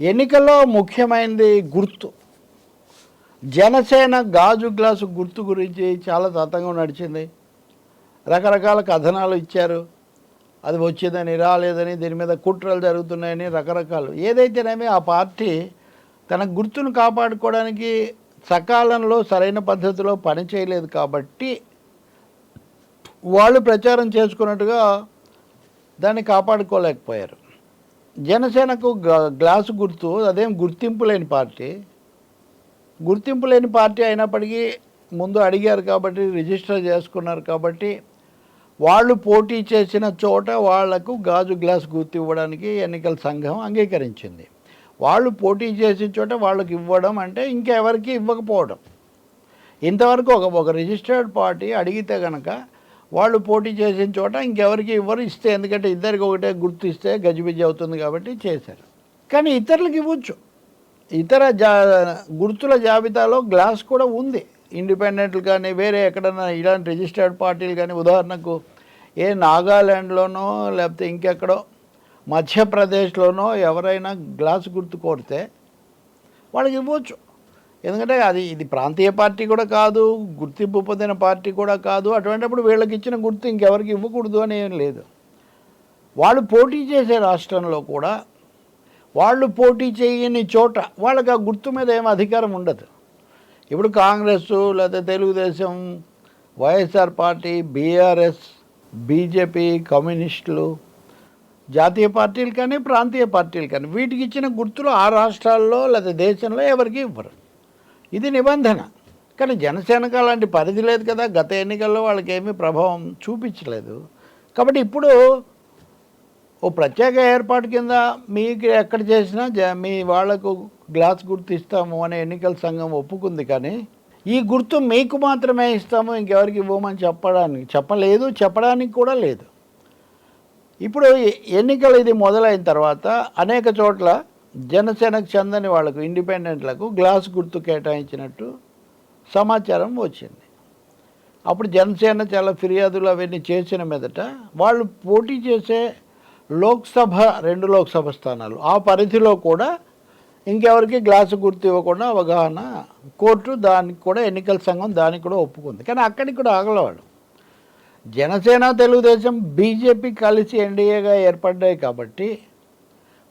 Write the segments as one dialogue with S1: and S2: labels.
S1: ఎన్నికల్లో ముఖ్యమైనది గుర్తు. జనసేన గాజు గ్లాసు గుర్తు గురించి చాలా తతంగం నడిచింది. రకరకాల కథనాలు ఇచ్చారు. అది వచ్చిందని రాలేదని దీని మీద కుట్రలు జరుగుతున్నాయని రకరకాలు. ఏదైతేనేమి ఆ పార్టీ తన గుర్తును కాపాడుకోవడానికి సకాలంలో సరైన పద్ధతిలో పని చేయలేదు కాబట్టి వాళ్ళు ప్రచారం చేసుకున్నట్టుగా దాన్ని కాపాడుకోలేకపోయారు. జనసేనకు గ్లాసు గుర్తు అదేం గుర్తింపు లేని పార్టీ. గుర్తింపు లేని పార్టీ అయినప్పటికీ ముందు అడిగారు కాబట్టి రిజిస్టర్ చేసుకున్నారు కాబట్టి వాళ్ళు పోటీ చేసిన చోట వాళ్ళకు గాజు గ్లాస్ గుర్తు ఇవ్వడానికి ఎన్నికల సంఘం అంగీకరించింది. వాళ్ళు పోటీ చేసిన చోట వాళ్ళకి ఇవ్వడం అంటే ఇంకెవరికి ఇవ్వకపోవడం. ఇంతవరకు ఒక ఒక రిజిస్టర్డ్ పార్టీ అడిగితే కనుక వాళ్ళు పోటీ చేసిన చోట ఇంకెవరికి ఇవ్వరు ఇస్తే ఎందుకంటే ఇద్దరికి ఒకటే గుర్తు ఇస్తే గజిబిజి అవుతుంది కాబట్టి చేశారు. కానీ ఇతరులకు ఇవ్వచ్చు. ఇతర జా గుర్తుల జాబితాలో గ్లాస్ కూడా ఉంది. ఇండిపెండెంట్లు కానీ వేరే ఎక్కడన్నా ఇలాంటి రిజిస్టర్డ్ పార్టీలు కానీ ఉదాహరణకు ఏ నాగాల్యాండ్లోనో లేకపోతే ఇంకెక్కడో మధ్యప్రదేశ్లోనో ఎవరైనా గ్లాస్ గుర్తు కోరితే వాళ్ళకి ఇవ్వచ్చు. ఎందుకంటే అది ఇది ప్రాంతీయ పార్టీ కూడా కాదు గుర్తింపు పొందిన పార్టీ కూడా కాదు. అటువంటిప్పుడు వీళ్ళకి ఇచ్చిన గుర్తు ఇంకెవరికి ఇవ్వకూడదు అని ఏం లేదు. వాళ్ళు పోటీ చేసే రాష్ట్రంలో కూడా వాళ్ళు పోటీ చేయని చోట వాళ్ళకి ఆ గుర్తు మీద ఏం అధికారం ఉండదు. ఇప్పుడు కాంగ్రెస్ లేదా Telugu Desam YSR party BRS BJP కమ్యూనిస్టులు జాతీయ పార్టీలు కానీ ప్రాంతీయ పార్టీలు కానీ వీటికి ఇచ్చిన గుర్తులు ఆ రాష్ట్రాల్లో లేదా దేశంలో ఎవరికి ఇవ్వరు. ఇది నిబంధన. కానీ జనసేనకు అలాంటి పరిధి లేదు కదా. గత ఎన్నికల్లో వాళ్ళకి ఏమీ ప్రభావం చూపించలేదు. కాబట్టి ఇప్పుడు ఓ ప్రత్యేక ఏర్పాటు కింద మీకు ఎక్కడ చేసినా జ- మీ వాళ్ళకు గ్లాస్ గుర్తు ఇస్తాము అనే ఎన్నికల సంఘం ఒప్పుకుంది కానీ ఈ గుర్తు మీకు మాత్రమే ఇస్తాము ఇంకెవరికి ఇవ్వమని చెప్పడానికి చెప్పలేదు చెప్పడానికి కూడా లేదు. ఇప్పుడు ఎన్నికలు ఇది మొదలైన తర్వాత అనేక చోట్ల జనసేనకు చెందని వాళ్ళకు ఇండిపెండెంట్లకు గ్లాస్ గుర్తు కేటాయించినట్టు సమాచారం వచ్చింది. అప్పుడు జనసేన చాలా ఫిర్యాదులు అవన్నీ చేసిన మీదట వాళ్ళు పోటీ చేసే లోక్సభ రెండు లోక్సభ స్థానాలు ఆ పరిధిలో కూడా ఇంకెవరికి గ్లాసు గుర్తు ఇవ్వకుండా అవగాహన కోర్టు దానికి కూడా ఎన్నికల సంఘం దానికి కూడా ఒప్పుకుంది. కానీ అక్కడికి కూడా ఆగలవాడు జనసేన తెలుగుదేశం బీజేపీ కలిసి ఎన్డీఏగా ఏర్పడ్డాయి కాబట్టి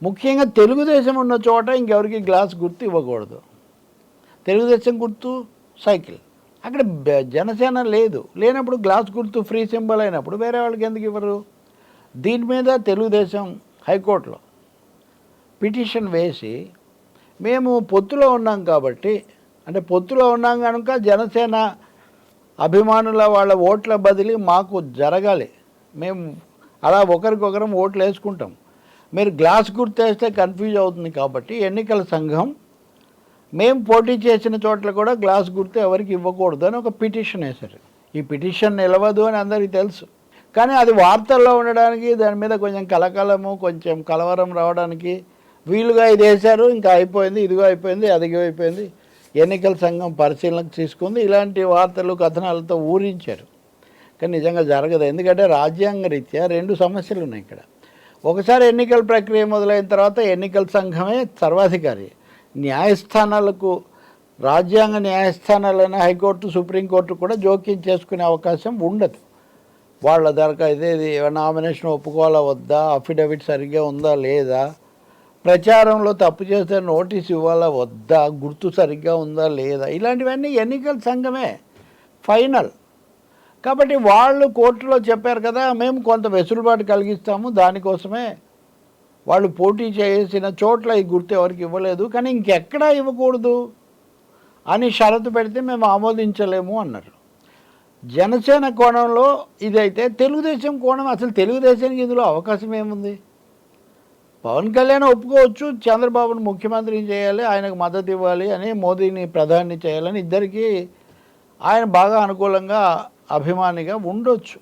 S1: ముఖ్యంగా తెలుగుదేశం ఉన్న చోట ఇంకెవరికి గ్లాస్ గుర్తు ఇవ్వకూడదు. తెలుగుదేశం గుర్తు సైకిల్. అక్కడ జనసేన లేదు. లేనప్పుడు గ్లాస్ గుర్తు ఫ్రీ సింబల్ అయినప్పుడు వేరే వాళ్ళకి ఎందుకు ఇవ్వరు? దీని మీద తెలుగుదేశం హైకోర్టులో పిటిషన్ వేసి మేము పొత్తులో ఉన్నాం కాబట్టి అంటే పొత్తులో ఉన్నాం కనుక జనసేన అభిమానుల వాళ్ళ ఓట్ల బదిలీ మాకు జరగాలి. మేము అలా ఒకరికొకరం ఓట్లు వేసుకుంటాం. మీరు గ్లాస్ గుర్తేస్తే కన్ఫ్యూజ్ అవుతుంది కాబట్టి ఎన్నికల సంఘం మేము పోటీ చేసిన చోట్ల కూడా గ్లాస్ గుర్తు ఎవరికి ఇవ్వకూడదు అని ఒక పిటిషన్ వేశారు. ఈ పిటిషన్ నిలవదు అని అందరికీ తెలుసు. కానీ అది వార్తల్లో ఉండడానికి దాని మీద కొంచెం కలకలము కొంచెం కలవరం రావడానికి వీలుగా ఇది వేశారు. ఇంకా అయిపోయింది ఇదిగో అయిపోయింది అదిగో అయిపోయింది. ఎన్నికల సంఘం పరిశీలనకు తీసుకుంది. ఇలాంటి వార్తలు కథనాలతో ఊరించారు కానీ నిజంగా జరగదు. ఎందుకంటే రాజ్యాంగ రీత్యా రెండు సమస్యలు ఉన్నాయి ఇక్కడ. ఒకసారి ఎన్నికల ప్రక్రియ మొదలైన తర్వాత ఎన్నికల సంఘమే సర్వాధికారి. న్యాయస్థానాలకు రాజ్యాంగ న్యాయస్థానాలైన హైకోర్టు సుప్రీంకోర్టు కూడా జోక్యం చేసుకునే అవకాశం ఉండదు. వాళ్ళ దరఖా ఇదేది నామినేషన్ ఒప్పుకోవాలా వద్దా అఫిడవిట్ సరిగ్గా ఉందా లేదా? ప్రచారంలో తప్పు చేస్తే నోటీస్ ఇవ్వాలా వద్దా గుర్తు సరిగ్గా ఉందా లేదా? ఇలాంటివన్నీ ఎన్నికల సంఘమే ఫైనల్. కాబట్టి వాళ్ళు కోర్టులో చెప్పారు కదా మేము కొంత వెసులుబాటు కలిగిస్తాము దానికోసమే వాళ్ళు పోటీ చేసిన చోట్ల ఈ గుర్తు ఎవరికి ఇవ్వలేదు కానీ ఇంకెక్కడా ఇవ్వకూడదు అని షరతు పెడితే మేము ఆమోదించలేము అన్నారు. జనసేన కోణంలో ఇదైతే తెలుగుదేశం కోణం అసలు తెలుగుదేశానికి ఇందులో అవకాశం ఏముంది? పవన్ కళ్యాణ్ ఒప్పుకోవచ్చు చంద్రబాబును ముఖ్యమంత్రిని చేయాలి ఆయనకు మద్దతు ఇవ్వాలి అని మోదీని ప్రధాని చేయాలని ఇద్దరికీ ఆయన బాగా అనుకూలంగా అభిమానిగా ఉండొచ్చు.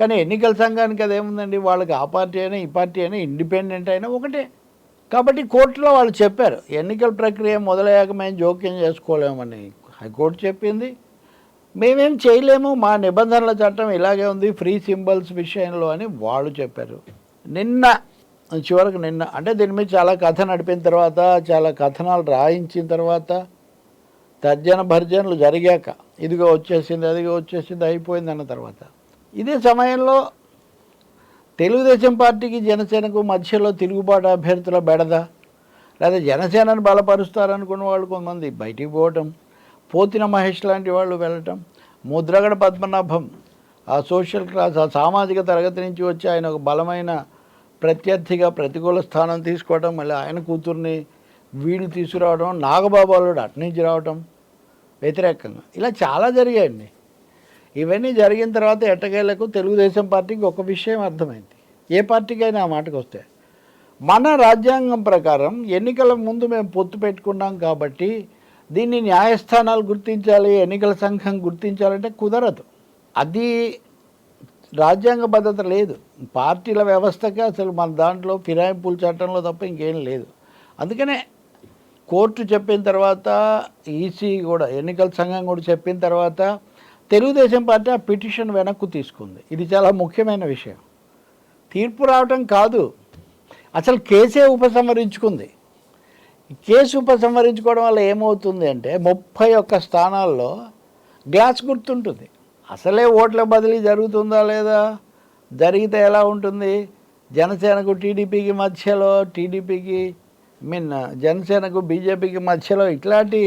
S1: కానీ ఎన్నికల సంఘానికి అదేముందండి? వాళ్ళకి ఆ పార్టీ అయినా ఈ పార్టీ అయినా ఇండిపెండెంట్ అయినా ఒకటే. కాబట్టి కోర్టులో వాళ్ళు చెప్పారు ఎన్నికల ప్రక్రియ మొదలయ్యాక మేము జోక్యం చేసుకోలేమని హైకోర్టు చెప్పింది. మేమేం చేయలేము మా నిబంధనల చట్టం ఇలాగే ఉంది ఫ్రీ సింబల్స్ విషయంలో అని వాళ్ళు చెప్పారు. నిన్న చివరకు నిన్న అంటే దీని మీద చాలా కథ నడిపిన తర్వాత చాలా కథనాలు రాయించిన తర్వాత తర్జన భర్జనలు జరిగాక ఇదిగో వచ్చేసింది అదిగో వచ్చేసింది అయిపోయింది అన్న తర్వాత. ఇదే సమయంలో తెలుగుదేశం పార్టీకి జనసేనకు మధ్యలో తిరుగుబాటు అభ్యర్థుల బెడద లేదా జనసేనను బలపరుస్తారనుకున్న వాళ్ళు కొంతమంది బయటికి పోవటం పోతిన మహేష్ లాంటి వాళ్ళు వెళ్ళటం ముద్రగడ పద్మనాభం ఆ సోషల్ క్లాస్ ఆ సామాజిక తరగతి నుంచి వచ్చి ఆయన ఒక బలమైన ప్రత్యర్థిగా ప్రతికూల స్థానం తీసుకోవడం మళ్ళీ ఆయన కూతుర్ని వీళ్ళు తీసుకురావడం నాగబాబు వాళ్ళు అటు నుంచి రావటం వ్యతిరేకంగా. ఇలా చాలా జరిగాయండి. ఇవన్నీ జరిగిన తర్వాత ఎట్టకేలకు తెలుగుదేశం పార్టీకి ఒక విషయం అర్థమైంది. ఏ పార్టీకైనా ఆ మాటకు వస్తే మన రాజ్యాంగం ప్రకారం ఎన్నికల ముందు మేము పొత్తు పెట్టుకున్నాం కాబట్టి దీన్ని న్యాయస్థానాలు గుర్తించాలి ఎన్నికల సంఘం గుర్తించాలంటే కుదరదు. అది రాజ్యాంగ భద్రత లేదు. పార్టీల వ్యవస్థకి అసలు మన దాంట్లో ఫిరాయింపుల చట్టంలో తప్ప ఇంకేం లేదు. అందుకనే కోర్టు చెప్పిన తర్వాత ఈసీ కూడా ఎన్నికల సంఘం కూడా చెప్పిన తర్వాత తెలుగుదేశం పార్టీ ఆ పిటిషన్ వెనక్కు తీసుకుంది. ఇది చాలా ముఖ్యమైన విషయం. తీర్పు రావటం కాదు. అసలు కేసే ఉపసంహరించుకుంది. కేసు ఉపసంహరించుకోవడం వల్ల ఏమవుతుంది అంటే ముప్పై ఒక్క స్థానాల్లో గ్లాస్ గుర్తుంటుంది. అసలే ఓట్ల బదిలీ జరుగుతుందా లేదా? జరిగితే ఎలా ఉంటుంది? జనసేనకు టీడీపీకి మధ్యలో టీడీపీకి మీన్ జనసేనకు బీజేపీకి మధ్యలో ఇట్లాంటి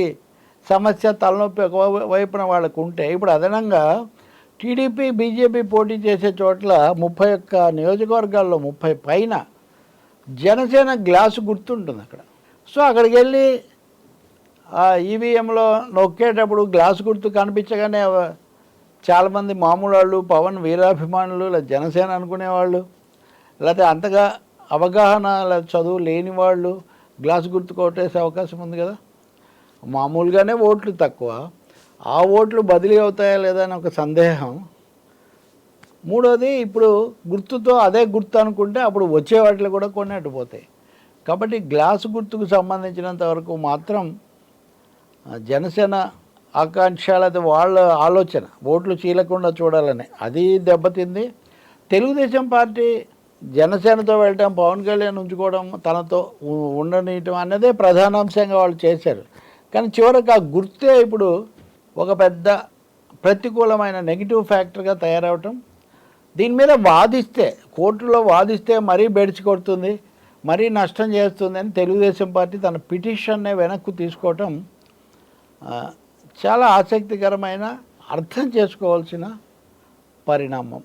S1: సమస్య తలనొప్పి ఒక వైపున వాళ్ళకు ఉంటే ఇప్పుడు అదనంగా టీడీపీ బీజేపీ పోటీ చేసే చోట్ల ముప్పై ఒక్క నియోజకవర్గాల్లో ముప్పై పైన జనసేన గ్లాసు గుర్తుంటుంది అక్కడ సో అక్కడికి వెళ్ళి ఆ ఈవీఎంలో నొక్కేటప్పుడు గ్లాస్ గుర్తు కనిపించగానే చాలామంది మామూలు వాళ్ళు పవన్ వీరాభిమానులు లేదా జనసేన అనుకునేవాళ్ళు లేకపోతే అంతగా అవగాహన చదువు లేని వాళ్ళు గ్లాస్ గుర్తు కొట్టేసే అవకాశం ఉంది కదా? మామూలుగానే ఓట్లు తక్కువ. ఆ ఓట్లు బదిలీ అవుతాయా లేదా అని ఒక సందేహం. మూడోది ఇప్పుడు గుర్తుతో అదే గుర్తు అనుకుంటే అప్పుడు వచ్చే వాటిలో కూడా కొన్ని అడ్డుపోతాయి కాబట్టి గ్లాసు గుర్తుకు సంబంధించినంత వరకు మాత్రం జనసేన ఆకాంక్షలు అది వాళ్ళ ఆలోచన. ఓట్లు చీలకుండా చూడాలని. అది దెబ్బతింది. తెలుగుదేశం పార్టీ జనసేనతో వెళ్ళటం పవన్ కళ్యాణ్ ఉంచుకోవడం తనతో ఉండనీయటం అన్నదే ప్రధానాంశంగా వాళ్ళు చేశారు. కానీ చివరికి ఆ గుర్తే ఇప్పుడు ఒక పెద్ద ప్రతికూలమైన నెగిటివ్ ఫ్యాక్టర్గా తయారవటం. దీని మీద వాదిస్తే కోర్టులో వాదిస్తే మరీ బెడిచి కొడుతుంది మరీ నష్టం చేస్తుంది అని తెలుగుదేశం పార్టీ తన పిటిషన్నే వెనక్కు తీసుకోవటం చాలా ఆసక్తికరమైన అర్థం చేసుకోవాల్సిన పరిణామం.